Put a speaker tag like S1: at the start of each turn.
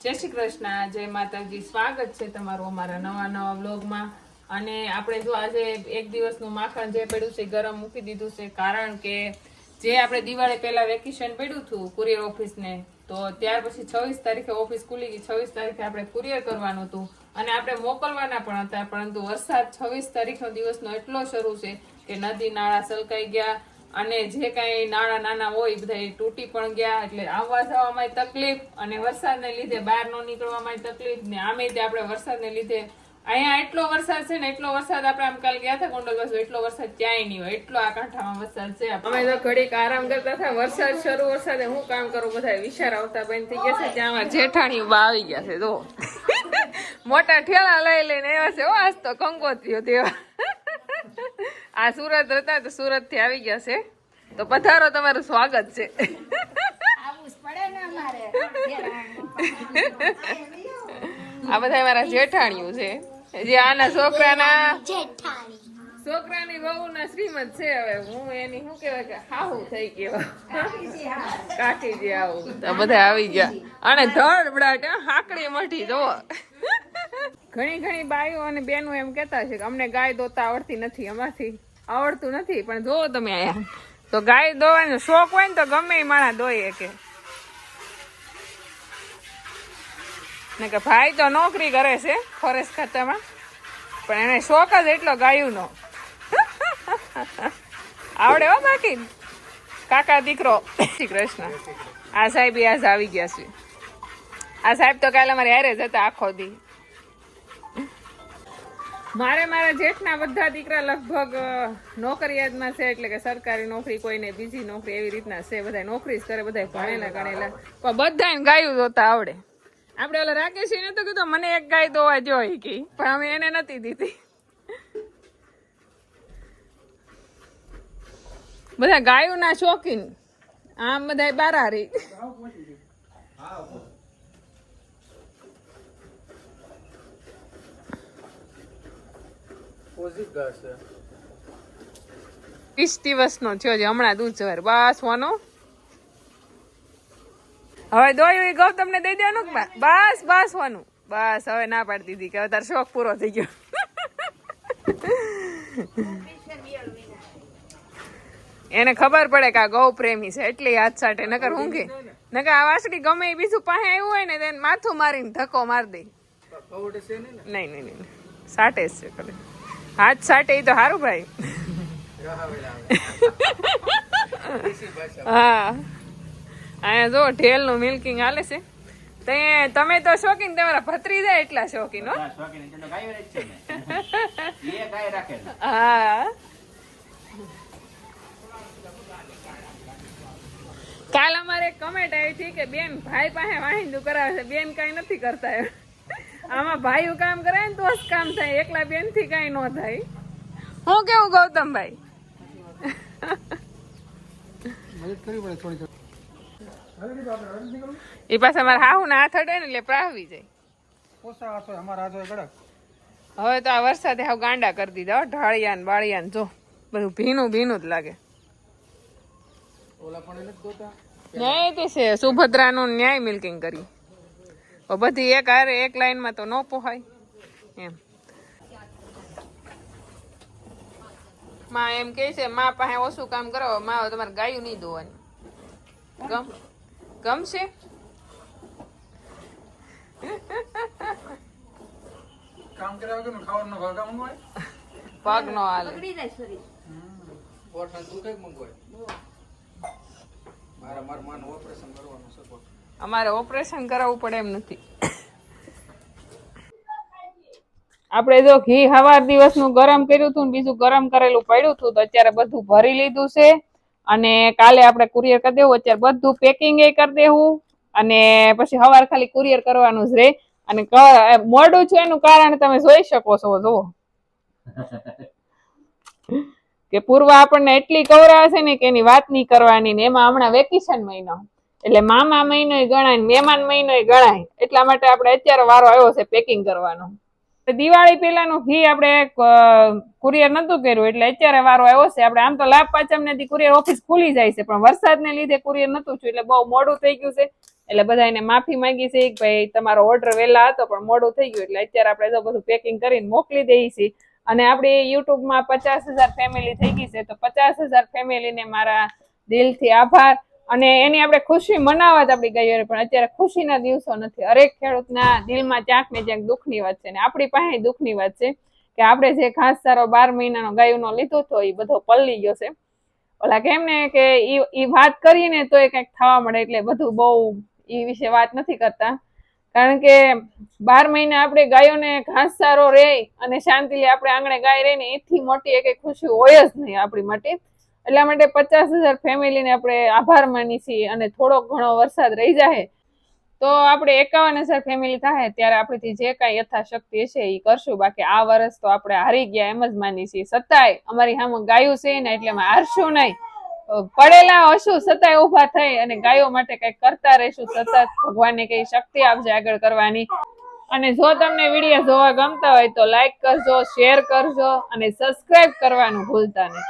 S1: જય શ્રી કૃષ્ણ, જય માતાજી. સ્વાગત છે તમારું અમારા નવા નવા વ્લોગમાં. અને આપણે જો આજે એક દિવસનું માખણ જે પડ્યું છે ગરમ મૂકી દીધું છે, કારણ કે જે આપણે દિવાળી પહેલા વેકેશન પડ્યું હતું કુરિયર ઓફિસને, તો ત્યાર પછી છવ્વીસ તારીખે ઓફિસ ખુલી ગઈ. છવ્વીસ તારીખે આપણે કુરિયર કરવાનું હતું. અને આપણે મોકલવાના પણ હતા, પરંતુ વરસાદ છવ્વીસ તારીખનો દિવસનો એટલો શરૂ છે કે નદી, નાળા સલકાઈ ગયા અને જે કાંઈ નાના નાના હોય બધા તૂટી પણ ગયા એટલે આવવા જવામાં તકલીફ અને વરસાદને લીધે બહાર ન નીકળવામાં તકલીફ ને આમે તે આપણે વરસાદને લીધે અહીંયા એટલો વરસાદ છે ને એટલો વરસાદ આપણે આમ કાલ ગયા હતા ગોંડલ બાજુ, એટલો વરસાદ ક્યાંય નહીં હોય, એટલો આ કાંઠામાં વરસાદ છે અમે તો ઘડીક આરામ કરતા હતા, વરસાદ શરૂ વરસાદે હું કામ કરું બધા વિચાર આવતા બેન થઈ ગયા છે ત્યાં જેઠાણી આવી ગયા છે, જો. મોટા ઠેલા લઈ લઈને આવ્યા છે આજ તો કંકોત્રીઓ તેવા આ સુરત હતા તો સુરતથી આવી ગયા છે. તો પધારો તમારું સ્વાગત છે.
S2: આવું જ પડે ને અમારે.
S1: આ બધા મારા જેઠાણીઓ છે. જે આના છોકરાના છોકરાની બહુ ના શ્રીમત છે હવે. હું એની શું કહેવાય કે હાહુ થઈ ગયો. કાકીજી આવું તો બધા આવી ગયા. અને ધડ બડાટ હાકડી મઠી જોવો ઘણી ઘણી બાઈઓ અને બેનો એમ કહેતા છે કે અમને ગાય દોતા આવડતી નથી અમારથી. આવડતું નથી, પણ જોવો તમે આયા. તો ગાય દોવાનો શોખ હોય ને તો ગમે એ માણા દોઈએ કે કે ભાઈ તો નોકરી કરે છે ફોરેસ્ટ ખાતામાં, પણ એને શોખ જ એટલો ગાયુંનો. આવડે હો બાકી. કાકા દીકરો. શ્રી કૃષ્ણ. આ સાહેબ આજ આવી ગયા છે. આ સાહેબ તો કાલે અમારે હારે જ હતા આખો દી. મારે મારા જેઠના બધા દીકરા લગભગ નોકરિયાતમાં છે, એટલે કે સરકારી નોકરી કોઈને, બીજી નોકરી એવી રીતના છે બધા નોકરી જ કરે બધા ભણેલા ગણેલા. પણ બધાને ગાયું જોતા આવડે. આપણે ઓલા રાકેશને તો કીધું, મને એક ગાય દોવા જોઈ કે. પણ અમે એને નથી દીધી. બધા ગાયોના શોખીન. આમ બધા બારારી. વીસ દિવસનો થયો છે હમણાં દૂધ જવાર બસ વાનો. હવે દોયું એ ગૌતમ દઈ દેવાનું બસ બસ વાનું. બસ હવે ના પાડી દીધી કે હવે શોખ પૂરો થઈ ગયો. એને ખબર પડે કે આ ગૌ પ્રેમી છે એટલે હાથ સાટે નકર હું કે નકર આ વાસડી ગમે એ બીજું પાસે આવ્યું હોય ને તેને માથું મારીને ધક્કો માર દે. નહીં નહીં નહીં સાટે જ છે હાથ સાટે એ તો સારું ભાઈ. હા. અહીંયા જો ઢેલનું મિલ્કિંગ હાલે છે. તે તમે તો શોખીન તમારા ભત્રી જાય એટલા શોખીન હો. હા. કાલ અમારે કમેન્ટ આવી હતી કે બેન ભાઈ પાસે વાહિંદુ કરાવે છે. બેન કઈ નથી કરતા એમ. આમાં ભાઈઓ કામ કરે ને તો જ કામ થાય. એકલા બેનથી કઈ ન થાય. હું કેવું ગૌતમભાઈ? એ પાછા મારા હાહુ ના હાથ અડે ને એટલે પ્રાહવી જાય. હવે તો આ વરસાદે હાવ ગાંડા કરી દીધા હો, ઢાળિયા ને બાળિયા ને જો. બધું ભીનું ભીનું જ લાગે. ન્યાય તે છે. સુભદ્રાનું ન્યાય મિલ્કિંગ કરી. બધી એક હારે એક લાઈનમાં તો ન પોહાય. એમ. માં એમ કે છે માં પાસે ઓછું કામ કરો માં તમારે ગાયું નહીં દોવાની ગમ? ગમશે
S3: કામ કર્યા ખાવાનું ન મંગવાય. મારા મારા માનું ઓપરેશન કરવાનું છે પોટ.
S1: અમારે ઓપરેશન કરાવવું પડે એમ નથી. આપણે જો ઘી હવાર દિવસનું ગરમ કર્યું હતું ને બીજું ગરમ કરેલું પડ્યું હતું તો અત્યારે બધું ભરી લીધું છે. અને કાલે આપણે કુરિયર કરી દેવું, અત્યારે બધું પેકિંગ એ કરી દેવું. અને પછી હવાર ખાલી કુરિયર કરવાનું જ રહે અને મોડું છે એનું કારણ તમે જોઈ શકો છો, જુઓ. કે પૂર્વ આપણને એટલી કવરાવે છે ને કે એની વાત નહીં કરવાની ને એમાં હમણાં વેકેશન મહિનો. એટલે મામા મહિનો ગણાય મહેમાન મહિનો ગણાય. એટલા માટે આપણે અત્યારે વારો આવ્યો છે પેકિંગ કરવાનો. દિવાળી પહેલાનું ઘી આપણે કુરિયર નતું કર્યું એટલે અત્યારે વારો આવ્યો છે. આપણે આમ તો લાભ પાંચમ કુરિયર ઓફિસ ખુલી જાય છે, પણ વરસાદને લીધે કુરિયર નતું થયું એટલે બહુ મોડું થઈ ગયું છે. એટલે બધા એને માફી માંગી છે કે ભાઈ તમારો ઓર્ડર વહેલા હતો, પણ મોડું થઈ ગયું એટલે અત્યારે આપણે તો બધું પેકિંગ કરીને મોકલી દઈએ છીએ. અને આપણી યુટ્યુબમાં પચાસ હજાર ફેમિલી થઈ ગઈ છે, તો પચાસ હજાર ફેમિલીને મારા દિલથી આભાર. અને એની આપણે ખુશી મનાવવા જ આપણી ગઈ પણ અત્યારે ખુશીના દિવસો નથી. હરેક ખેડૂતના દિલમાં ક્યાંક ને ક્યાંક દુઃખની વાત છે ને આપણી પાસે દુઃખની વાત છે કે આપણે જે ઘાસચારો બાર મહિનાનો ગાયોનો લીધો હતો એ બધો પલ્લી ગયો છે. ઓલા કેમ ને કે એ વાત કરીને તો એ કંઈક થવા મળે એટલે બધું બહુ ઈ વિશે વાત નથી કરતા. કારણ કે બાર મહિને આપણે ગાયોને ઘાસ સારો રહે અને શાંતિથી આપણે આંગણે ગાય રહે ને એથી મોટી એક ખુશી હોય જ નહીં આપણી માટે. એટલા માટે પચાસ હજાર ફેમિલીને આપણે આભાર માની છીએ અને થોડોક ઘણો વરસાદ રહી જાય તો આપણે એકાવન હજાર ફેમિલી થાય ત્યારે આપણીથી જે કાંઈ યથાશક્તિ હશે એ કરશું. બાકી આ વર્ષ તો આપણે હારી ગયા એમ જ માની છીએ. સતાય અમારી સામે ગાયું છે ને એટલે અમે હારશું નહીં. પડેલા હશું, સતાય ઊભા થઈ અને ગાયો માટે કંઈક કરતા રહીશું. સતત ભગવાનને કઈ શક્તિ આપજે આગળ કરવાની. અને જો તમને વીડિયો જોવા ગમતા હોય તો લાઈક કરજો શેર કરજો અને સબસ્ક્રાઇબ કરવાનું ભૂલતા નહીં.